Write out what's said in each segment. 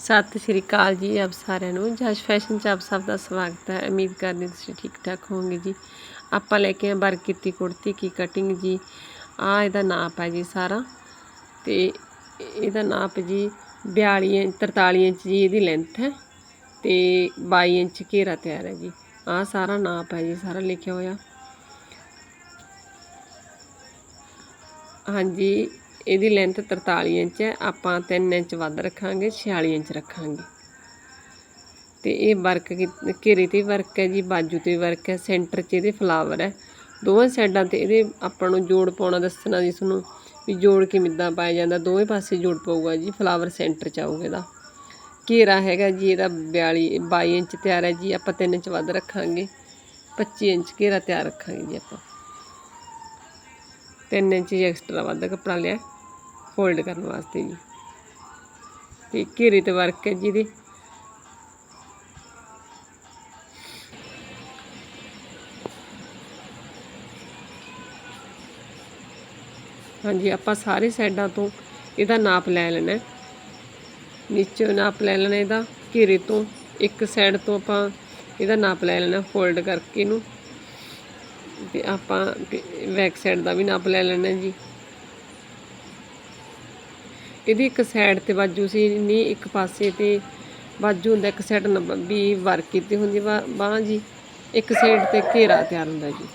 ਸਤਿ ਸ਼੍ਰੀ ਅਕਾਲ ਜੀ ਆਪ ਸਾਰਿਆਂ ਨੂੰ। ਜਸ਼ ਫੈਸ਼ਨ ਚ ਆਪ ਸਭ ਦਾ ਸਵਾਗਤ ਹੈ। ਉਮੀਦ ਕਰਦੀ ਤੁਸੀਂ ਠੀਕ ਠਾਕ ਹੋਵੋਗੇ ਜੀ। ਆਪਾਂ ਲੈ ਕੇ ਆਏ ਵਰਕ ਕੀਤੀ ਕੁੜਤੀ ਕੀ ਕਟਿੰਗ ਜੀ। ਆ ਇਹਦਾ ਨਾਪ ਹੈ ਜੀ ਸਾਰਾ। ਤੇ ਇਹਦਾ ਨਾਪ ਜੀ 42 ਇੰਚ 43 ਇੰਚ ਜੀ ਇਹਦੀ ਲੈਂਥ ਹੈ। ਤੇ 22 ਇੰਚ ਘੇਰਾ ਤਿਆਰ ਹੈ ਜੀ। ਆ ਸਾਰਾ ਨਾਪ ਹੈ ਜੀ, ਸਾਰਾ ਲਿਖਿਆ ਹੋਇਆ। ਹਾਂਜੀ। ਇਹਦੀ ਲੈਂਥ 43 ਇੰਚ ਹੈ। ਆਪਾਂ 3 ਇੰਚ ਵੱਧ ਰੱਖਾਂਗੇ 46 ਇੰਚ ਰੱਖਾਂਗੇ। ਤੇ ਇਹ ਵਰਕ ਘੇਰੇ ਤੇ ਵਰਕ ਹੈ ਜੀ, ਬਾਜੂ ਤੇ ਵਰਕ ਹੈ ਸੈਂਟਰ 'ਚ ਇਹਦੇ ਫਲਾਵਰ ਹੈ। ਦੋਵੇਂ ਸਾਈਡਾਂ ਤੇ ਇਹਦੇ ਆਪਾਂ ਨੂੰ ਜੋੜ ਪਾਉਣਾ, ਦੱਸਣਾ ਜੀ ਤੁਹਾਨੂੰ ਵੀ ਜੋੜ ਕਿਵੇਂ ਮਿੱਦਾਂ ਪਾਇਆ ਜਾਂਦਾ। ਦੋਵੇਂ ਪਾਸੇ ਜੋੜ ਪਊਗਾ ਜੀ ਫਲਾਵਰ ਸੈਂਟਰ 'ਚ ਆਊਗਾ ਇਹਦਾ। ਘੇਰਾ ਹੈਗਾ ਜੀ, ਇਹਦਾ 42 22 ਇੰਚ ਤਿਆਰ ਹੈ ਜੀ, ਆਪਾਂ 3 ਇੰਚ ਵੱਧ ਰੱਖਾਂਗੇ। 25 ਇੰਚ ਘੇਰਾ ਤਿਆਰ ਰੱਖਾਂਗੇ ਜੀ ਆਪਾਂ। 3 ਇੰਚ ਐਕਸਟਰਾ ਵੱਧ ਕੱਪੜਾ ਲਿਆ ਫੋਲਡ ਕਰਨ ਵਾਸਤੇ ਜੀ। ਤੇ ਘੇਰੇ ਤੇ ਵਰਕ ਹੈ ਜੀ ਜਿਹਦੇ ਹਾਂਜੀ, ਆਪਾਂ ਸਾਰੇ ਸਾਈਡਾਂ ਤੋਂ ਇਹਦਾ ਨਾਪ ਲੈ ਲੈਣਾ ਨੀਚੇ ਨਾਪ ਲੈ ਲੈਣਾ ਇਹਦਾ, ਘੇਰੇ ਤੋਂ ਇੱਕ ਸਾਈਡ ਤੋਂ ਆਪਾਂ ਇਹਦਾ ਨਾਪ ਲੈ ਲੈਣਾ ਫੋਲਡ ਕਰਕੇ ਇਹਨੂੰ। ਆਪਾਂ ਬੈਕ ਸਾਈਡ ਦਾ ਵੀ ਨਾਪ ਲੈ ਲੈਣਾ ਜੀ। ਇਹਦੀ ਇੱਕ ਸਾਈਡ ਤੇ ਬਾਜੂ ਸੀ, ਨਹੀਂ, ਇੱਕ ਪਾਸੇ ਤੇ ਬਾਜੂ ਹੁੰਦਾ, ਇੱਕ ਸਾਈਡ ਵੀ ਵਰਕ ਕੀਤੀ ਹੁੰਦੀ ਬਾਹ ਜੀ। ਇੱਕ ਸਾਈਡ ਤੇ ਘੇਰਾ ਤਿਆਰ ਹੁੰਦਾ ਜੀ।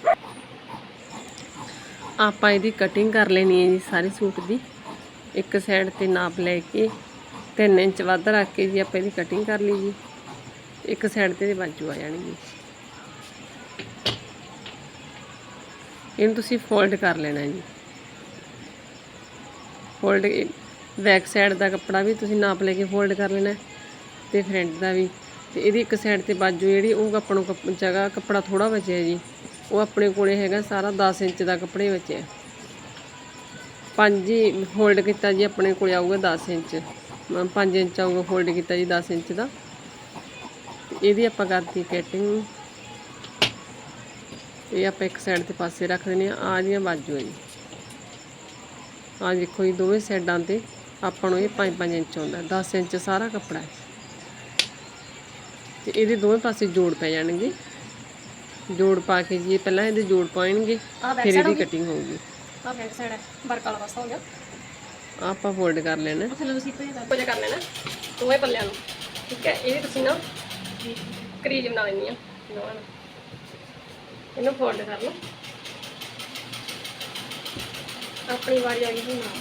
ਆਪਾਂ ਇਹਦੀ ਕਟਿੰਗ ਕਰ ਲੈਣੀ ਹੈ ਜੀ, ਸਾਰੇ ਸੂਟ ਦੀ। ਇੱਕ ਸਾਈਡ ਤੇ ਨਾਪ ਲੈ ਕੇ 3 ਇੰਚ ਵੱਧ ਰੱਖ ਕੇ ਜੀ, ਆਪਾਂ ਇਹਦੀ ਕਟਿੰਗ ਕਰ ਲਈ ਜੀ। ਇੱਕ ਸਾਈਡ ਤੇ ਇਹਦੇ ਬਾਜੂ ਆ ਜਾਣਗੇ। ਇਹਨੂੰ ਤੁਸੀਂ ਫੋਲਡ ਕਰ ਲੈਣਾ ਜੀ। ਫੋਲਡ ਬੈਕ ਸਾਈਡ ਦਾ ਕੱਪੜਾ ਵੀ ਤੁਸੀਂ ਨਾਪ ਲੈ ਕੇ ਫੋਲਡ ਕਰ ਲੈਣਾ ਹੈ ਤੇ ਫਰੰਟ ਦਾ ਵੀ। ਤੇ ਇਹਦੀ ਇੱਕ ਸਾਈਡ ਤੇ ਬਾਜੂ ਜਿਹੜੀ ਉਹ ਆਪਾਂ ਨੂੰ ਜਗ੍ਹਾ ਕੱਪੜਾ ਥੋੜਾ ਬਚਿਆ ਜੀ। ਉਹ ਆਪਣੇ ਕੋਲੇ ਹੈਗਾ ਸਾਰਾ 10 ਇੰਚ ਦਾ ਕੱਪੜੇ ਬਚਿਆ। ਪੰਜ ਹੀ ਫੋਲਡ ਕੀਤਾ ਜੀ ਆਪਣੇ ਕੋਲੇ ਆਊਗਾ 10 ਇੰਚ। 5 ਇੰਚ ਆਊਗਾ ਫੋਲਡ ਕੀਤਾ ਜੀ 10 ਇੰਚ ਦਾ। ਇਹਦੀ ਆਪਾਂ ਕਰਤੀ ਕਟਿੰਗ ਇਹ ਆਪਾਂ ਇੱਕ ਸਾਈਡ ਤੇ ਪਾਸੇ ਰੱਖ ਦਿੰਦੇ ਆ ਆ ਜੀਆਂ ਬਾਜੂ ਆ ਜੀ। ਆ ਦੇਖੋ ਜੀ ਦੋਵੇਂ ਸਾਈਡਾਂ ਤੇ ਆਪਾਂ ਨੂੰ ਇਹ 5-5 ਇੰਚ ਆਉਂਦਾ। 10 ਇੰਚ ਸਾਰਾ ਕੱਪੜਾ ਹੈ। ਤੇ ਇਹਦੇ ਦੋਵੇਂ ਪਾਸੇ ਜੋੜ ਪੈ ਜਾਣਗੇ। ਜੋੜ ਪਾ ਕੇ ਜੀ ਪਹਿਲਾਂ ਇਹਦੇ ਜੋੜ ਪਾਉਣਗੇ ਫਿਰ ਇਹਦੀ ਕਟਿੰਗ ਹੋਊਗੀ। ਆ ਬੈਕ ਸਾਈਡ ਹੈ। ਵਰਕ ਵਾਲਾ ਪਾਸਾ ਹੋ ਗਿਆ। ਆਹ ਆਪਾਂ ਫੋਲਡ ਕਰ ਲੈਣਾ। ਥੱਲੇ ਤੁਸੀਂ ਕੁਝ ਕਰ ਲੈਣਾ। ਦੋਵੇਂ ਪੱਲਿਆਂ ਨੂੰ। ਠੀਕ ਹੈ। ਇਹ ਤੁਸੀਂ ਨਾ ਕਰੀਜ ਬਣਾ ਲੈਣੀ ਆ ਦੋਵਾਂ ਨੂੰ। ਇਹਨੂੰ ਫੋਲਡ ਕਰ ਲਓ। ਆਪਣੀ ਵਾਰੀ ਆ ਗਈ ਹੁਣ ਨਾਲ।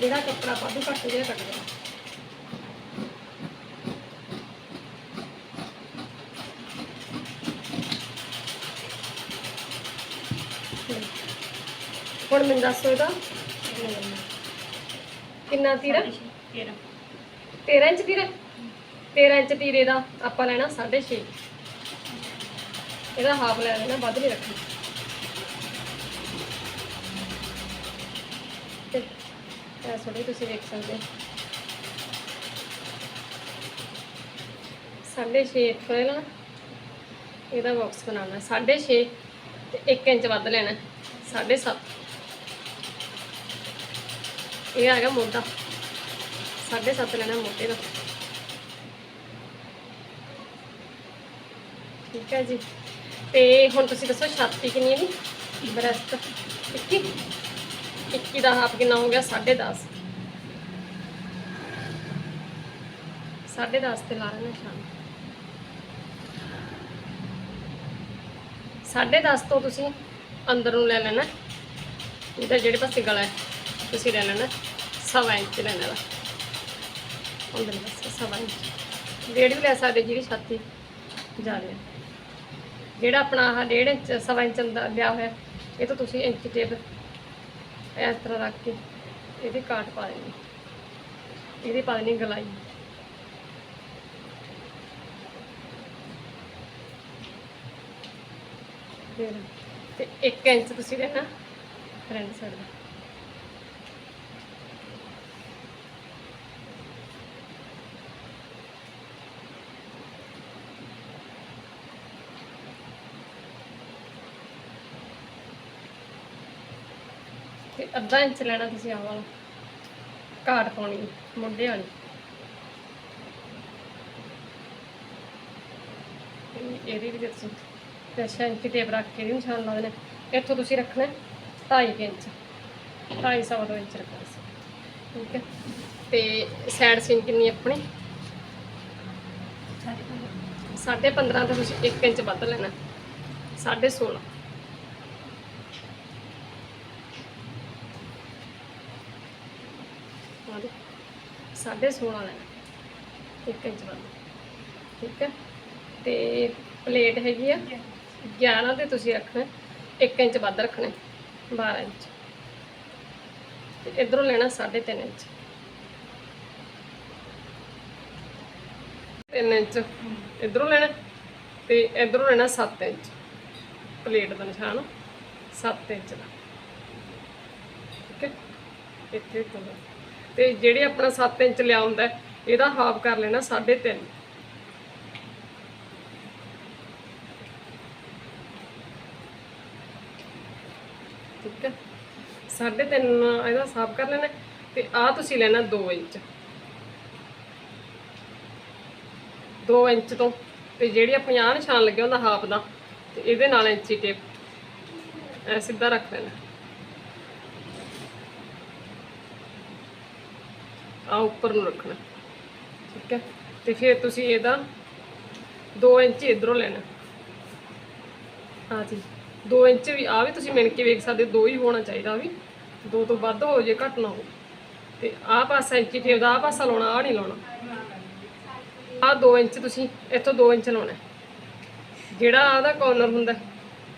ਜਿਹੜਾ ਕੱਪੜਾ ਵਾਧੂ ਘੱਟ ਜਿਹਾ ਕੱਟ ਦੇਣਾ। ਹੁਣ ਮੈਨੂੰ ਦੱਸੋ ਇਹਦਾ। ਕਿੰਨਾ ਤੀਰਾ? 13 ਇੰਚ ਤੀਰਾ? 13 ਇੰਚ ਤੀਰੇ ਦਾ ਆਪਾਂ ਲੈਣਾ 6.5 ਇਹਦਾ ਹਾਫ ਲੈ ਲੈਣਾ ਵੱਧ ਨਹੀਂ ਰੱਖਣਾ। ਤੇ ਇਹ ਥੋੜੀ ਤੁਸੀਂ ਵੇਖ ਸਕਦੇ ਸਾਢੇ 6 ਇੱਥੋਂ ਲੈ ਇਹਦਾ ਬਾਕਸ ਬਣਾਉਣਾ ਸਾਢੇ 6 ਤੇ 1 ਇੰਚ ਵੱਧ ਲੈਣਾ ਸਾਢੇ 7 ਇਹ ਆ ਗਿਆ ਮੋਢਾ। ਸਾਢੇ 7 ਲੈਣਾ ਮੋਢੇ ਦਾ। ਠੀਕ ਹੈ ਜੀ। ਤੇ ਹੁਣ ਤੁਸੀਂ ਦੱਸੋ, ਛਾਤੀ ਕਿੰਨੀ ਹੈ ਜੀ? ਬ੍ਰੈਸਟ 21 21 ਦਾ ਹਾਫ ਕਿੰਨਾ ਹੋ ਗਿਆ? 10.5 10.5 ਤੇ ਲਾ ਲੈਣਾ ਸ਼ਾਮ 10.5 ਤੋਂ ਤੁਸੀਂ ਅੰਦਰ ਨੂੰ ਲੈ ਲੈਣਾ। ਇਹਦਾ ਜਿਹੜੇ ਪਾਸੇ ਗਲਾ ਹੈ, ਤੁਸੀਂ ਲੈ ਲੈਣਾ। ਸਵਾ ਇੰਚ ਲੈਣਾ ਦਾ ਅੰਦਰ ਪਾਸੇ ਸਵਾ ਇੰਚ। ਡੇਢ ਵੀ ਲੈ ਸਕਦੇ ਜਿਹੜੀ ਛਾਤੀ ਜਾ ਰਹੀ ਹੈ। ਜਿਹੜਾ ਆਪਣਾ ਆਹ ਡੇਢ ਇੰਚ, ਸਵਾ ਇੰਚ ਅੰਦਰ ਲਿਆ ਹੋਇਆ, ਇਹ ਤੋਂ ਤੁਸੀਂ ਇੰਚ ਟੇਪ ਇਸ ਤਰ੍ਹਾਂ ਰੱਖ ਕੇ ਇਹਦੀ ਕਾਟ ਪਾ ਦੇਣੀ। ਇਹਦੀ ਪਾ ਦੇਣੀ ਗਲਾਈ। ਫਿਰ ਤੇ 1 ਇੰਚ ਤੁਸੀਂ ਲੈਣਾ ਫਰੰਟ ਸਾਈਡ ਦਾ। ਅੱਧਾ ਇੰਚ ਲੈਣਾ ਤੁਸੀਂ ਆਹ ਵਾਲਾ। ਕਾਟ ਪਾਉਣੀ, ਮੁੰਡੇ ਵਾਲੀ। ਇਹਦੀ ਵੀ ਦੱਸੋ ਤੁਸੀਂ ਅੱਛਾ ਇੰਚ ਟੇਪ ਰੱਖ ਕੇ ਇਹਦੀ ਨਿਸ਼ਾਨ ਲਾ ਦੇਣਾ ਇੱਥੋਂ ਤੁਸੀਂ ਰੱਖਣਾ 2.5 ਇੰਚ 2.5 ਸਵਾ 2 ਇੰਚ ਰੱਖਣਾ ਠੀਕ ਹੈ। ਤੇ ਸਾਈਡ ਸੀਨ ਕਿੰਨੀ ਆਪਣੀ? 15.5 ਤੋਂ ਤੁਸੀਂ 1 ਇੰਚ ਵੱਧ ਲੈਣਾ। 16.5 16.5 ਲੈਣਾ। ਇੱਕ ਇੰਚ ਵਾਲੀ ਠੀਕ ਹੈ? ਤੇ ਪਲੇਟ ਹੈਗੀ ਆ 11 ਤੇ ਤੁਸੀਂ ਰੱਖਣਾ 1 ਇੰਚ ਵੱਧ ਰੱਖਣਾ 12 ਇੰਚ। ਤੇ ਇਧਰੋਂ ਲੈਣਾ 3.5 ਇੰਚ। 3 ਇੰਚ। ਇਧਰੋਂ ਲੈਣਾ ਤੇ ਇਧਰੋਂ ਲੈਣਾ 7 ਇੰਚ। ਪਲੇਟ ਦਾ ਨਿਸ਼ਾਨ 7 ਇੰਚ ਦਾ। ਠੀਕ ਹੈ? ਇੱਥੇ ਕੋਲ ਤੇ ਜਿਹੜੇ ਆਪਣਾ 7 ਇੰਚ ਲਿਆ ਹੁੰਦਾ ਇਹਦਾ ਹਾਫ ਕਰ ਲੈਣਾ 3.5 ਠੀਕ ਹੈ? ਸਾਢੇ ਤਿੰਨ, ਇਹਦਾ ਸਾਫ਼ ਕਰ ਲੈਣਾ, ਤੇ ਆ ਤੁਸੀਂ ਲੈਣਾ 2 ਇੰਚ। 2 ਇੰਚ ਤੋਂ, ਤੇ ਜਿਹੜੀ ਆ 50 ਨਿਸ਼ਾਨ ਲੱਗਿਆ ਉਹਦਾ ਹਾਫ ਦਾ, ਤੇ ਇਹਦੇ ਨਾਲ ਇੰਚੀ ਟੇਪ ਐ ਸਿੱਧਾ ਰੱਖ ਲੈਣਾ। ਆ ਉੱਪਰ ਨੂੰ ਰੱਖਣਾ। ਠੀਕ ਹੈ? ਤੇ ਫਿਰ ਤੁਸੀਂ ਇਹਦਾ 2 ਇੰਚ ਇਧਰੋਂ ਲੈਣਾ। ਹਾਂ ਜੀ। 2 ਇੰਚ ਵੀ ਆ ਵੀ ਤੁਸੀਂ ਮਿਣ ਕੇ ਵੇਖ ਸਕਦੇ ਦੋ ਹੀ ਹੋਣਾ ਚਾਹੀਦਾ ਵੀ। ਦੋ ਤੋਂ ਵੱਧ ਹੋ ਜੇ, ਘੱਟ ਨਾ ਹੋ ਤੇ ਆਹ ਪਾਸਾ ਇੰਚੀ ਟੇਪ ਦਾ ਆਹ ਪਾਸਾ ਲਾਉਣਾ, ਆਹ ਨਹੀਂ ਲਾਉਣਾ। ਆਹ 2 ਇੰਚ ਤੁਸੀਂ ਇੱਥੋਂ 2 ਇੰਚ ਲਾਉਣਾ। ਜਿਹੜਾ ਆਹਦਾ ਕਾਰਨਰ ਹੁੰਦਾ,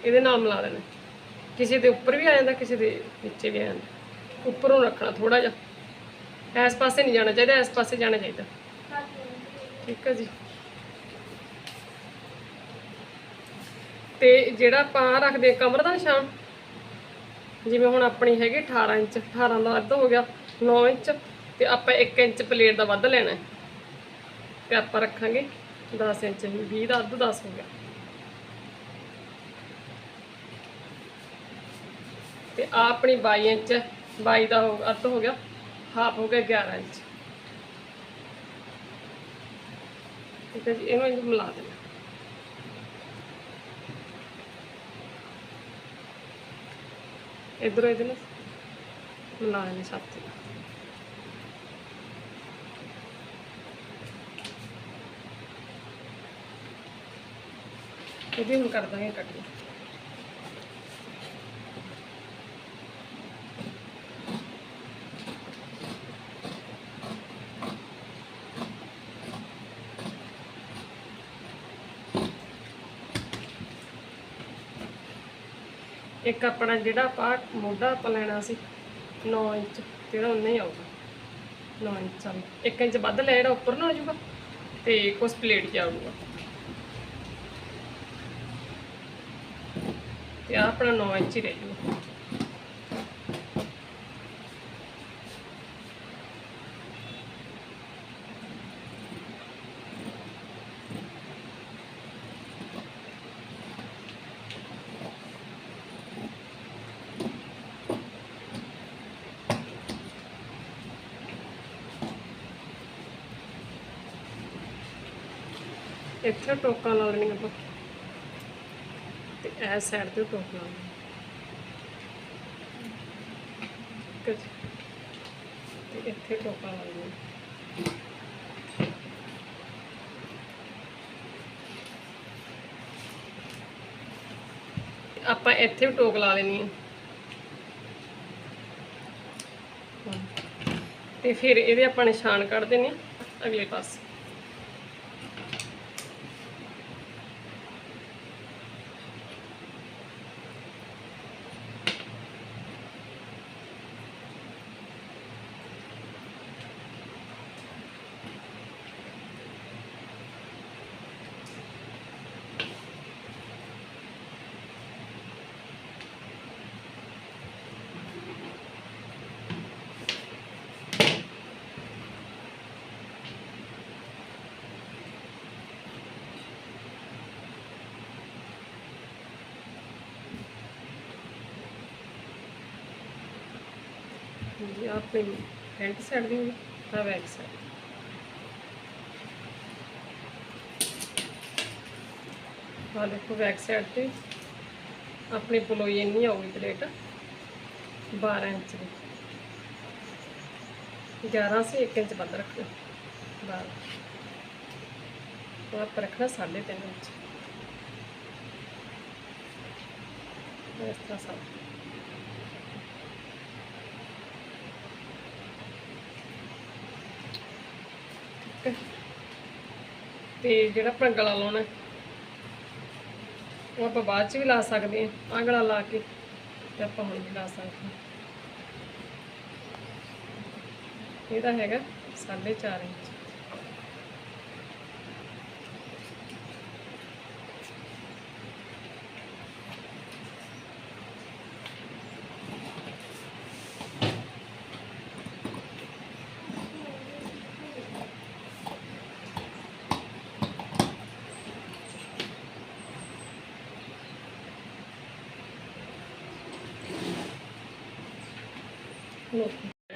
ਇਹਦੇ ਨਾਲ ਮਿਲਾ ਦੇਣਾ। ਕਿਸੇ ਦੇ ਉੱਪਰ ਵੀ ਆ ਜਾਂਦਾ, ਕਿਸੇ ਦੇ ਨੀਚੇ ਵੀ ਆ ਜਾਂਦਾ। ਉੱਪਰੋਂ ਰੱਖਣਾ ਥੋੜਾ ਜਿਹਾ। ਇਸ ਪਾਸੇ ਨਹੀਂ ਜਾਣਾ ਚਾਹੀਦਾ, ਇਸ ਪਾਸੇ ਜਾਣਾ ਚਾਹੀਦਾ। ਠੀਕ ਹੈ ਜੀ। ਤੇ ਜਿਹੜਾ ਆਪਾਂ ਰੱਖਦੇ ਹਾਂ ਕਮਰ ਦਾ ਨਿਸ਼ਾਨ, ਜਿਵੇਂ ਹੁਣ ਆਪਣੀ ਹੈਗੀ 18 ਇੰਚ 18 ਦਾ ਅੱਧ ਹੋ ਗਿਆ 9 ਇੰਚ, ਤੇ ਆਪਾਂ 1 ਇੰਚ ਪਲੇਟ ਦਾ ਵੱਧ ਲੈਣਾ ਤੇ ਆਪਾਂ ਰੱਖਾਂਗੇ 10 ਇੰਚ 20 ਦਾ ਅੱਧ 10 ਹੋ ਗਿਆ। ਤੇ ਆ ਆਪਣੀ 22 ਇੰਚ 22 ਦਾ ਹੋ ਅੱਧ ਹੋ ਗਿਆ। ਹਾਫ ਹੋ ਗਿਆ 11 ਇੰਚ ਠੀਕ ਹੈ ਜੀ, ਇਹਨੂੰ ਇਹਨੂੰ ਮਿਲਾ ਦੇਣਾ ਇਧਰੋਂ ਇਹਦੇ ਨਾਲ ਮਿਲਾ ਲੈਣੇ ਸਾਥੀ ਇਹਦੀ ਹੁਣ ਕਰ ਦਾਂਗੇ ਕਟਿੰਗ ਇੱਕ ਆਪਣਾ ਜਿਹੜਾ ਆਪਾਂ ਮੋਢਾ ਆਪਾਂ ਲੈਣਾ ਸੀ 9 ਇੰਚ ਜਿਹੜਾ ਇਹਦਾ ਉਨਾ ਹੀ ਆਊਗਾ। 9 ਇੰਚ ਵਾਲਾ 1 ਇੰਚ ਵੱਧ ਲੈ ਜਿਹੜਾ ਉੱਪਰ ਨੂੰ ਆ ਜਾਊਗਾ, ਤੇ ਕੁਛ ਪਲੇਟ 'ਚ ਆਊਗਾ। ਤੇ ਆਹ ਆਪਣਾ 9 ਇੰਚ ਹੀ ਰਹਿ ਜਾਊਗਾ। ਇੱਥੇ ਟੋਕਾਂ ਲਾ ਲੈਣੀਆਂ ਆਪਾਂ। ਤੇ ਇਸ ਸਾਈਡ ਤੇ ਟੋਕ ਲਾ ਲੈਣੀ। ਤੇ ਇੱਥੇ ਟੋਕਾਂ ਲਾ ਲੈਣੀਆਂ ਆਪਾਂ ਇੱਥੇ ਵੀ ਟੋਕ ਲਾ ਲੈਣੀ ਹੈ। ਤੇ ਫਿਰ ਇਹਦੇ ਆਪਾਂ ਨਿਸ਼ਾਨ ਕੱਢ ਦੇਣੇ ਆ। ਅਗਲੇ ਪਾਸੇ। ਜੀ ਆਪਣੀ ਫਰੰਟ ਸਾਈਡ ਦੀ ਹੋਈ ਬੈਕ ਸਾਈਡ ਆ ਦੇਖੋ ਬੈਕ ਸਾਈਡ ਤੇ, ਆਪਣੀ ਪਲੋਈ ਇੰਨੀ ਆਊਗੀ ਪਲੇਟ 12 ਇੰਚ ਦੀ। 11 ਸੇ 1 ਇੰਚ ਵੱਧ ਰੱਖਣਾ। 12 ਉਹ ਆਪਾਂ ਰੱਖਣਾ 3.5 ਇੰਚ। ਇਸ ਤਰ੍ਹਾਂ ਸਭ ਠੀਕ ਤੇ ਜਿਹੜਾ ਆਪਣਾ ਗਲਾ ਲਾਉਣਾ ਉਹ ਆਪਾਂ ਬਾਅਦ ਚ ਵੀ ਲਾ ਸਕਦੇ ਹਾਂ। ਆਹ ਗਲਾ ਲਾ ਕੇ ਤੇ ਆਪਾਂ ਹੁਣ ਵੀ ਲਾ ਸਕਦੇ ਹਾਂ। ਇਹਦਾ ਹੈਗਾ 4.5 ਇੰਚ।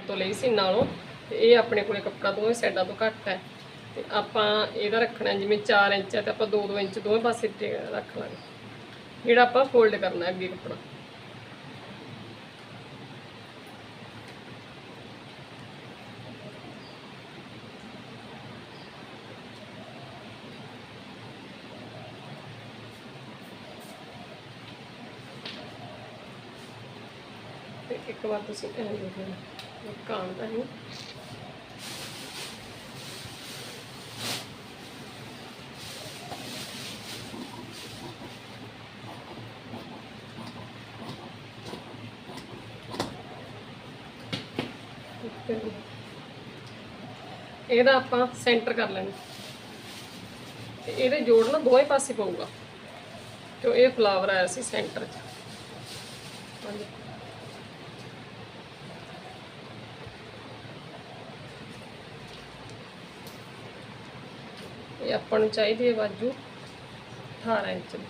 ਤੋਂ ਲਈ ਸੀ ਨਾਲੋਂ, ਤੇ ਇਹ ਆਪਣੇ ਕੋਲੇ ਕੱਪੜਾ ਦੋਵੇਂ ਸਾਈਡਾਂ ਤੋਂ ਘੱਟ ਹੈ। ਤੇ ਆਪਾਂ ਇਹਦਾ ਰੱਖਣਾ ਜਿਵੇਂ 4 ਇੰਚ ਹੈ, ਤੇ ਆਪਾਂ 2-2 ਇੰਚ ਦੋਵੇਂ ਪਾਸੇ ਰੱਖ ਲਾਂਗੇ। ਜਿਹੜਾ ਆਪਾਂ ਫੋਲਡ ਕਰਨਾ ਅੱਗੇ ਕੱਪੜਾ ਤੇ ਇੱਕ ਵਾਰ ਤੁਸੀਂ ਐਂ ਦੇਖ ਲੈਣਾ ਦਾ ਹੈ ਇਹਦਾ ਆਪਾਂ ਸੈਂਟਰ ਕਰ ਲੈਣਾ। ਤੇ ਇਹਦੇ ਜੋੜ ਨਾ ਦੋਵੇਂ ਪਾਸੇ ਪਊਗਾ। ਕਿਉਂ ਇਹ ਫਲਾਵਰ ਆਇਆ ਸੀ ਸੈਂਟਰ 'ਚ। ਹਾਂਜੀ। ਇਹ ਆਪਾਂ ਨੂੰ ਚਾਹੀਦੀ ਹੈ ਬਾਜੂ 18 ਇੰਚ ਦੀ।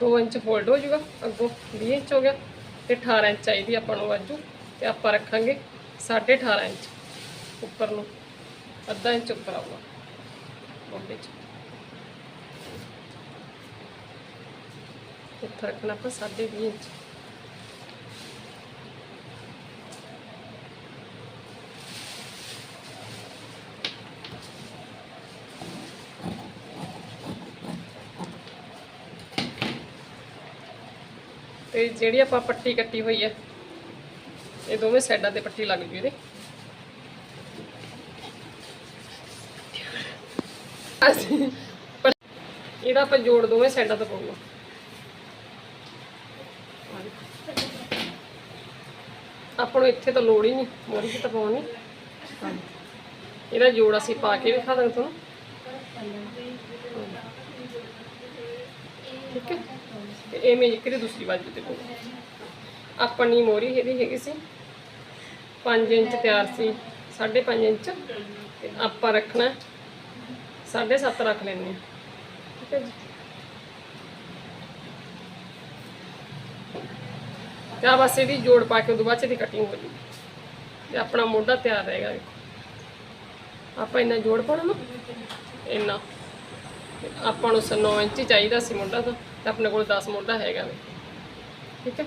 2 ਇੰਚ ਫੋਲਡ ਹੋ ਜਾਊਗਾ ਅੱਗੋਂ 20 ਇੰਚ ਹੋ ਗਿਆ, ਤੇ 18 ਇੰਚ ਚਾਹੀਦੀ ਆਪਾਂ ਨੂੰ ਬਾਜੂ ਤੇ ਆਪਾਂ ਰੱਖਾਂਗੇ 18.5 ਇੰਚ ਉੱਪਰ ਨੂੰ, ਅੱਧਾ ਇੰਚ ਉੱਪਰ ਆਊਗਾ, ਮੋਢੇ 'ਚ। ਇੱਥੇ ਰੱਖਣਾ ਆਪਾਂ 20 ਇੰਚ। ਤੇ ਜਿਹੜੀ ਆਪਾਂ ਪੱਟੀ ਕੱਟੀ ਹੋਈ ਹੈ, ਇਹ ਦੋਵੇਂ ਸਾਈਡਾਂ ਤੇ ਪੱਟੀ ਲੱਗ ਜੂ ਇਹਦੇ ਅਸੀਂ ਇਹਦਾ ਆਪਾਂ ਜੋੜ ਦੋਵੇਂ ਸਾਈਡਾਂ ਤੋਂ ਪਾਉਣਾ। ਆਪਾਂ ਨੂੰ ਇੱਥੇ ਤਾਂ ਲੋੜ ਹੀ ਨਹੀਂ ਮੋਰੀ ਤੇ ਪਾਉਣੀ। ਇਹਦਾ ਜੋੜ ਅਸੀਂ ਪਾ ਕੇ ਵਿਖਾ ਦਾਂਗੇ ਤੁਹਾਨੂੰ। ਠੀਕ ਹੈ। ਤੇ ਇਹ ਮੈਂ ਇੱਕ ਦੂਸਰੀ ਬਾਜੂ ਤੇ ਪਾਉਣਾ ਆਪਣੀ ਮੋਰੀ ਇਹਦੀ ਹੈਗੀ ਸੀ। 5 ਇੰਚ ਤਿਆਰ ਸੀ 5.5 ਇੰਚ। ਤੇ ਆਪਾਂ ਰੱਖਣਾ 7.5 ਰੱਖ ਲੈਣੇ ਠੀਕ ਹੈ ਜੀ। ਤੇ ਆਹ ਬਸ ਇਹਦੀ ਜੋੜ ਪਾ ਕੇ ਉਦੋਂ ਬਾਅਦ ਚ ਇਹਦੀ ਕਟਿੰਗ ਹੋ ਜੂਗੀ। ਤੇ ਆਪਣਾ ਮੋਢਾ ਤਿਆਰ ਰਹੇਗਾ ਆਪਾਂ ਇੰਨਾ ਜੋੜ ਪਾਉਣਾ ਨਾ, ਇੰਨਾ। ਆਪਾਂ ਨੂੰ 9 ਇੰਚ ਚਾਹੀਦਾ ਸੀ ਮੋਢਾ ਤਾਂ। ਆਪਣੇ ਕੋਲ 10 ਮੋਢਾ ਹੈਗਾ ਵੇ। ਠੀਕ ਹੈ?